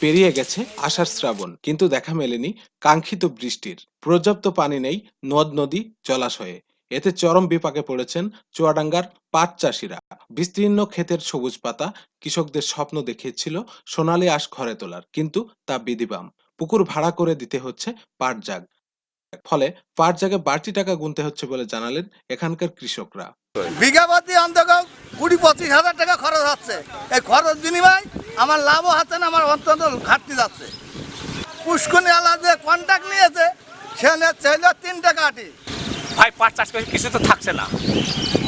পেরিয়ে গেছে আষাঢ় শ্রাবণ, কিন্তু দেখা মেলেনি কাঙ্ক্ষিত বৃষ্টির। পর্যাপ্ত পানি নেই নদ নদী জলাশয়ে। এতে চরম বিপাকে পড়েছেন চুয়াডাঙ্গার পাট চাষিরা। বিস্তীর্ণ ক্ষেতের সবুজ পাতা কৃষকদের স্বপ্ন দেখিয়েছিল সোনালী আঁশ ঘরে তোলার, কিন্তু তা বিধিবাম। পুকুর ভাড়া করে দিতে হচ্ছে পাট জাগ। ফলে পাট জাগে বাড়তি টাকা গুনতে হচ্ছে বলে জানালেন এখানকার কৃষকরা। বিঘা প্রতি অন্তত কুড়ি পঁচিশ হাজার টাকা খরচ হচ্ছে। এই খরচ বিনিময় আমার লাভও হচ্ছে না, আমার অন্তত ঘাটতি যাচ্ছে। পুষ্কনি আলা যে কন্ট্যাক্ট নিয়েছে, সে নিচ্ছে হইল তিন টাকা কাটি ভাই, পাট চাষ করে কিছু তো থাকছে না।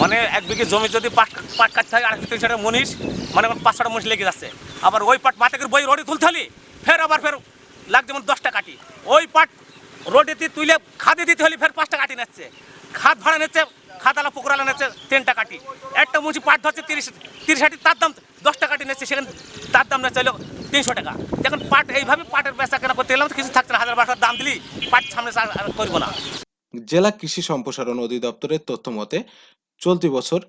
মানে এক বিঘে জমি যদি পাট পাট কাটতে থাকে আড়াই তিনশো টাকা মনীষ মানে আমার পাঁচ ছটা মনীষ লেগে যাচ্ছে। আবার ওই পাট মাথাকে বই রোডে তুলতে হলি, ফের আবার ফের লাগ যেমন দশটা কাটি ওই পাট রোডে দিয়ে তুলে খাদে দিতে হলে ফের পাঁচটা কাটি নিচ্ছে। খাদ ভাড়া নিচ্ছে খাদালা পুকুরালা নিচ্ছে, তিনটা কাটি। একটা মুচি পাট ধরছে তিরিশ তিরিশ হাটি তার দাম দশটা কাটি নিচ্ছে, সেখানে তার দাম নিচ্ছে হলো তিনশো টাকা। দেখুন পাট এইভাবে পাটের বেচা কেনা করতে গেলাম কিছু থাকছে না, হাজার বারোশো দাম দিলি, পাট সামনে করব না। জেলা কৃষি সম্প্রসারণ অধিদপ্তরের তথ্য মতে, চলতি বছর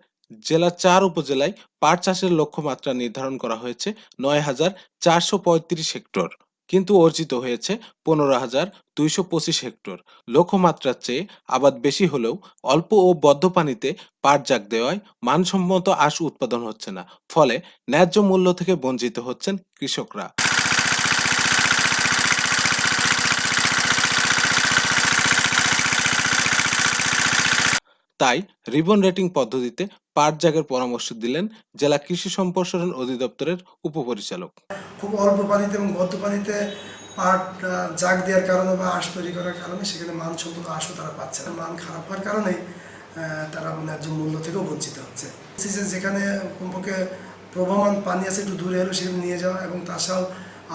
জেলার চার উপজেলায় পাট চাষের লক্ষ্যমাত্রা নির্ধারণ করা হয়েছে নয় হাজার চারশো পঁয়ত্রিশ হেক্টর। কিন্তু অর্জিত হয়েছে পনেরো হাজার দুইশো পঁচিশ হেক্টর। লক্ষ্যমাত্রার চেয়ে আবাদ বেশি হলেও অল্প ও বদ্ধ পানিতে পাট জাগ দেওয়ায় মানসম্মত আশ উৎপাদন হচ্ছে না। ফলে ন্যায্য মূল্য থেকে বঞ্চিত হচ্ছেন কৃষকরা। তাই রিবন রেটিং পদ্ধতিতে পাট জাগের পরামর্শ দিলেন জেলা কৃষি সম্প্রসারণ অধিদপ্তরের উপপরিচালক। খুব অল্প পানিতে এবং বদ্ধ পানিতে পাট জাগ দেওয়ার কারণে বা আঁশ তৈরি করার কারণে সেখানে মান সম্পর্ক আঁশও তারা পাচ্ছে না। মান খারাপ হওয়ার কারণেই আহ, তারা ন্যায্য মূল্য থেকেও বঞ্চিত হচ্ছে। যেখানে কমপক্ষে প্রবহমান পানি আছে একটু দূরে হলেও সেখানে নিয়ে যাওয়া এবং তাছাড়াও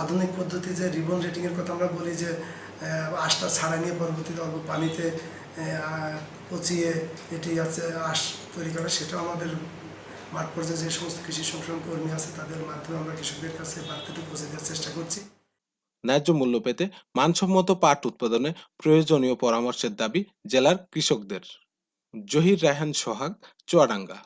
আধুনিক পদ্ধতি যে রিবন রেটিংয়ের কথা আমরা বলি যে আঁশটা ছাড়া নিয়ে পরবর্তীতে অল্প পানিতে পচিয়ে এটি আছে, আঁশ তৈরি করা, সেটাও আমাদের মাঠ পর্যায়ে যে সমস্ত কৃষি সংসদ কর্মী আছে, তাদের মাধ্যমে আমরা কৃষকদের কাছে বার্তাটি পৌঁছে দেওয়ার চেষ্টা করছি। ন্যায্য মূল্য পেতে মানসম্মত পাট উৎপাদনে প্রয়োজনীয় পরামর্শের দাবি জেলার কৃষকদের। জহির রায়হান সোহাগ, চুয়াডাঙ্গা।